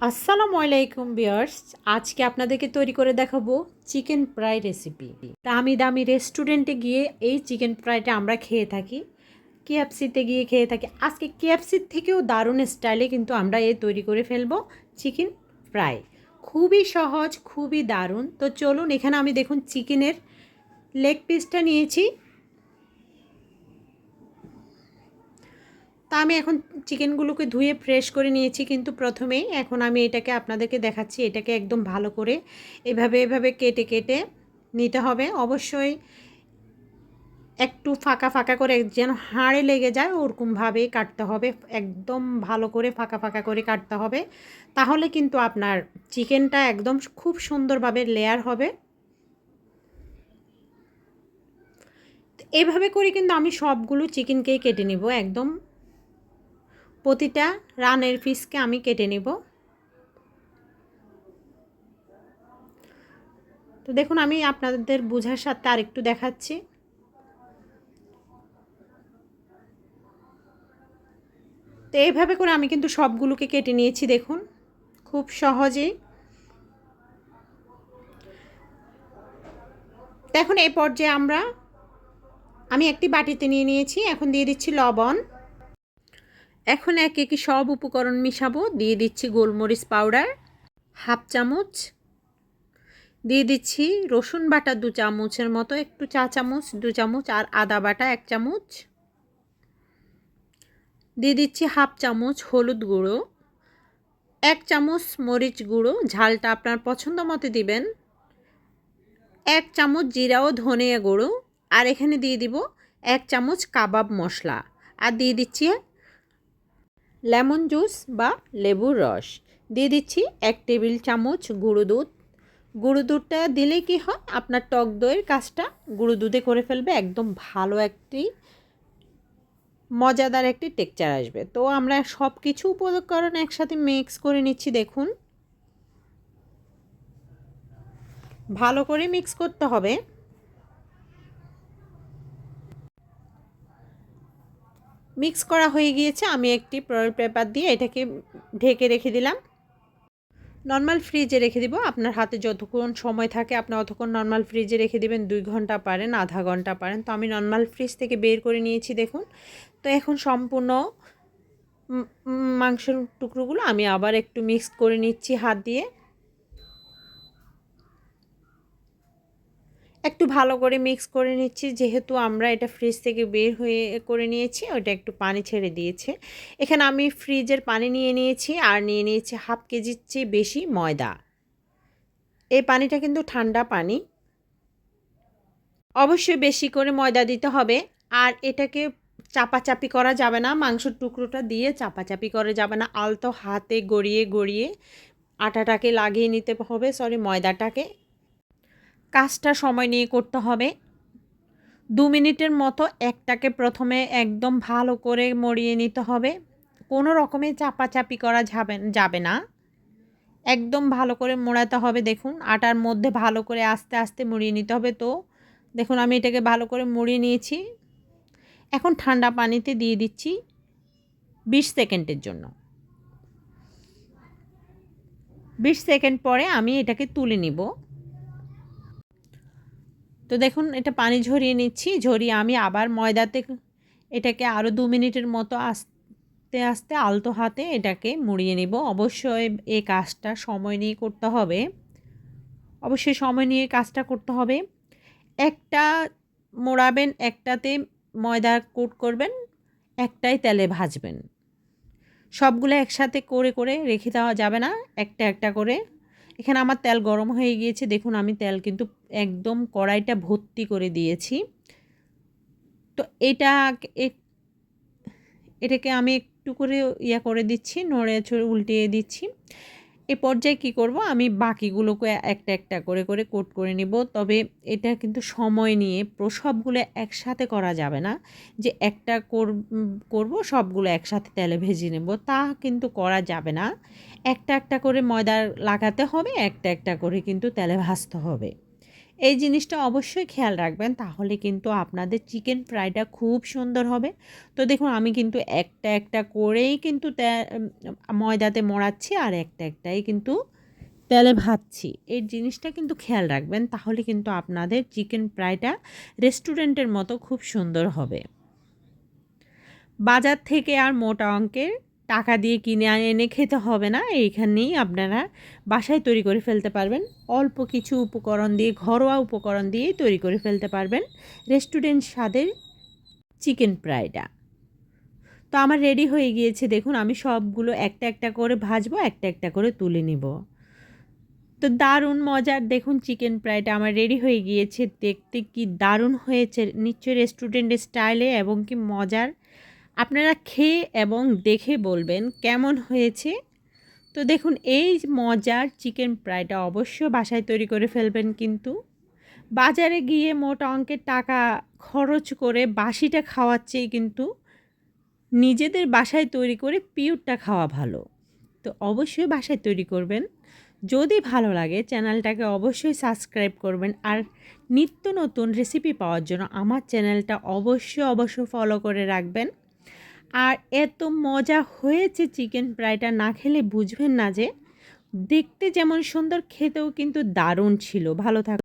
আসসালামু আলাইকুম বিয়ার্স আজকে আপনাদেরকে তৈরি করে দেখাবো চিকেন ফ্রাই রেসিপি। দামি দামি রেস্টুরেন্টে গিয়ে এই চিকেন ফ্রাইটা আমরা খেয়ে থাকি, কেএফসিতে গিয়ে খেয়ে থাকি। আজকে কেএফসির থেকেও দারুণ স্টাইলে কিন্তু আমরা এ তৈরি করে ফেলব চিকেন ফ্রাই। খুবই সহজ, খুবই দারুণ। তো চলুন, এখানে আমি দেখুন চিকেনের লেগ পিসটা নিয়েছি। তা আমি এখন চিকেনগুলোকে ধুয়ে ফ্রেশ করে নিয়েছি কিন্তু প্রথমেই এখন আমি এটাকে আপনাদেরকে দেখাচ্ছি, এটাকে একদম ভালো করে এভাবে এভাবে কেটে কেটে নিতে হবে। অবশ্যই একটু ফাঁকা ফাঁকা করে যেন হাড়ে লেগে যায় ওরকমভাবেই কাটতে হবে, একদম ভালো করে ফাঁকা ফাঁকা করে কাটতে হবে। তাহলে কিন্তু আপনার চিকেনটা একদম খুব সুন্দরভাবে লেয়ার হবে। এভাবে করে কিন্তু আমি সবগুলো চিকেনকেই কেটে নিব, একদম প্রতিটা রানের পিসকে আমি কেটে নেব। তো দেখুন, আমি আপনাদের বোঝার সাথে আর একটু দেখাচ্ছি। তো এইভাবে করে আমি কিন্তু সবগুলোকে কেটে নিয়েছি, দেখুন। খুব সহজেই। এখন এই পর্যায়ে আমরা, আমি একটি বাটিতে নিয়ে নিয়েছি, এখন দিয়ে দিচ্ছি লবণ। এখন এক একে সব উপকরণ মিশাবো। দিয়ে দিচ্ছি গোলমরিচ পাউডার, হাফ চামচ। দিয়ে দিচ্ছি রসুন বাটা দু চামচের মতো, একটু চা চামচ, দু চামচ, আর আদা বাটা এক চামচ। দিয়ে দিচ্ছি হাফ চামচ হলুদ গুঁড়ো, এক চামচ মরিচ গুঁড়ো, ঝালটা আপনার পছন্দ মতো দিবেন। এক চামচ জিরা ও ধনে গুঁড়ো, আর এখানে দিয়ে দিব এক চামচ কাবাব মশলা। আর দিয়ে দিচ্ছি লেমন জুস বা লেবুর রস। দিয়ে দিচ্ছি এক টেবিল চামচ গুঁড়ো দুধ। গুঁড়ো দুধটা দিলে কি হয়? আপনার টক দইয়ের কাজটা গুঁড়ো দুধে করে ফেলবে, একদম ভালো একটি মজাদার একটি টেকচার আসবে। তো আমরা সব কিছু উপকরণ একসাথে মিক্স করে নিচ্ছি, দেখুন। ভালো করে মিক্স করতে হবে। মিক্স করা হয়ে গিয়েছে। আমি একটি প্রয়েল পেপার দিয়ে এটাকে ঢেকে রেখে দিলাম। নর্মাল ফ্রিজে রেখে দিব। আপনার হাতে যতক্ষণ সময় থাকে, আপনি অতক্ষণ নর্মাল ফ্রিজে রেখে দিবেন। দুই ঘণ্টা পারেন, আধা ঘণ্টা পারেন। তো আমি নর্মাল ফ্রিজ থেকে বের করে নিয়েছি, দেখুন। তো এখন সম্পূর্ণ মাংসের টুকরোগুলো আমি আবার একটু মিক্স করে নিচ্ছি হাত দিয়ে। একটু ভালো করে মিক্স করে নিচ্ছি। যেহেতু আমরা এটা ফ্রিজ থেকে বের হয়ে করে নিয়েছি, ওটা একটু পানি ছেড়ে দিয়েছে। এখানে আমি ফ্রিজের পানি নিয়ে নিয়েছি আর নিয়ে নিয়েছি হাফ কেজির চেয়ে বেশি ময়দা। এই পানিটা কিন্তু ঠান্ডা পানি। অবশ্যই বেশি করে ময়দা দিতে হবে। আর এটাকে চাপাচাপি করা যাবে না, মাংসর টুকরোটা দিয়ে চাপাচাপি করা যাবে না। আলতো হাতে গড়িয়ে গড়িয়ে আটাটাকে লাগিয়ে নিতে হবে সরি ময়দাটাকে। কাজটা সময় নিয়ে করতে হবে। দু মিনিটের মতো একটাকে প্রথমে একদম ভালো করে মরিয়ে নিতে হবে। কোনো রকমে চাপাচাপি করা যাবে যাবে না। একদম ভালো করে মোড়াতে হবে, দেখুন। আটার মধ্যে ভালো করে আস্তে আস্তে মুড়িয়ে নিতে হবে তো। দেখুন, আমি এটাকে ভালো করে মুড়িয়ে নিয়েছি। এখন ঠান্ডা পানিতে দিয়ে দিচ্ছি বিশ সেকেন্ডের জন্য। বিশ সেকেন্ড পরে আমি এটাকে তুলে নিব। তো দেখুন, এটা পানি ঝরিয়ে নিচ্ছি, ঝরিয়ে আমি আবার ময়দাতে এটাকে আরও দু মিনিটের মতো আস্তে আস্তে আলতো হাতে এটাকে মুড়িয়ে নিব। অবশ্যই এই কাজটা সময় নিয়ে করতে হবে। অবশ্যই সময় নিয়ে কাজটা করতে হবে। একটা মোড়াবেন, একটাতে ময়দা কোট করবেন, একটাই তেলে ভাজবেন। সবগুলো একসাথে করে করে রেখে দেওয়া যাবে না। একটা একটা করে এখানে আমার তেল গরম হয়ে গিয়েছে। দেখুন, আমি তেল কিন্তু একদম কড়াইটা ভর্তি করে দিয়েছি। তো এটা এটাকে আমি একটু করে ইয়া করে দিচ্ছি নড়ে ছড়ে উল্টিয়ে দিচ্ছি। এ পর্যায়ে কি করব? আমি বাকিগুলোকে একটা একটা করে করে কোট করে নিব। তবে এটা কিন্তু সময় নিয়ে প্রসবগুলো একসাথে করা যাবে না। যে একটা করব, সবগুলো একসাথে তেলে ভেজে নেব। তা কিন্তু করা যাবে না। একটা একটা করে ময়দা লাগাতে হবে, একটা একটা করে কিন্তু তেলে ভাজতে হবে। এই জিনিসটা অবশ্যই খেয়াল রাখবেন, তাহলে কিন্তু আপনাদের চিকেন ফ্রাইটা খুব সুন্দর হবে। তো দেখুন, আমি কিন্তু একটা একটা করেই কিন্তু ময়দাতে মরাচ্ছি আর একটা একটাই কিন্তু তেলে ভাজছি। এই জিনিসটা কিন্তু খেয়াল রাখবেন, তাহলে কিন্তু আপনাদের চিকেন ফ্রাইটা রেস্টুরেন্টের মতো খুব সুন্দর হবে। বাজার থেকে আর মোটা অঙ্কের টাকা দিয়ে কিনে এনে খেতে হবে না। এইখানেই আপনারা বাসায় তৈরি করে ফেলতে পারবেন। অল্প কিছু উপকরণ দিয়ে, ঘরোয়া উপকরণ দিয়েই তৈরি করে ফেলতে পারবেন। রেস্টুরেন্ট স্বাদের চিকেন ফ্রাইটা তো আমার রেডি হয়ে গিয়েছে। দেখুন, আমি সবগুলো একটা একটা করে ভাজবো, একটা একটা করে তুলে নিব। তো দারুণ মজার। দেখুন, চিকেন ফ্রাইটা আমার রেডি হয়ে গিয়েছে। দেখতে কি দারুণ হয়েছে। নিশ্চয়ই রেস্টুরেন্টের স্টাইলে এবং কি মজার আপনারা খেয়ে এবং দেখে বলবেন কেমন হয়েছে। তো দেখুন, এই মজার চিকেন ফ্রাইটা অবশ্যই বাসায় তৈরি করে ফেলবেন কিন্তু। বাজারে গিয়ে মোটা অঙ্কের টাকা খরচ করে বাসিটা খাওয়াচ্ছেই কিন্তু নিজেদের বাসায় তৈরি করে পিওরটা খাওয়া ভালো। তো অবশ্যই বাসায় তৈরি করবেন। যদি ভালো লাগে, চ্যানেলটাকে অবশ্যই সাবস্ক্রাইব করবেন। আর নিত্য নতুন রেসিপি পাওয়ার জন্য আমার চ্যানেলটা অবশ্যই অবশ্যই ফলো করে রাখবেন। আর এত মজা হয়েছে চিকেন ফ্রাইটা না খেলে বুঝবেন না যে দেখতে যেমন সুন্দর, খেতেও কিন্তু দারুণ ছিল। ভালো থাক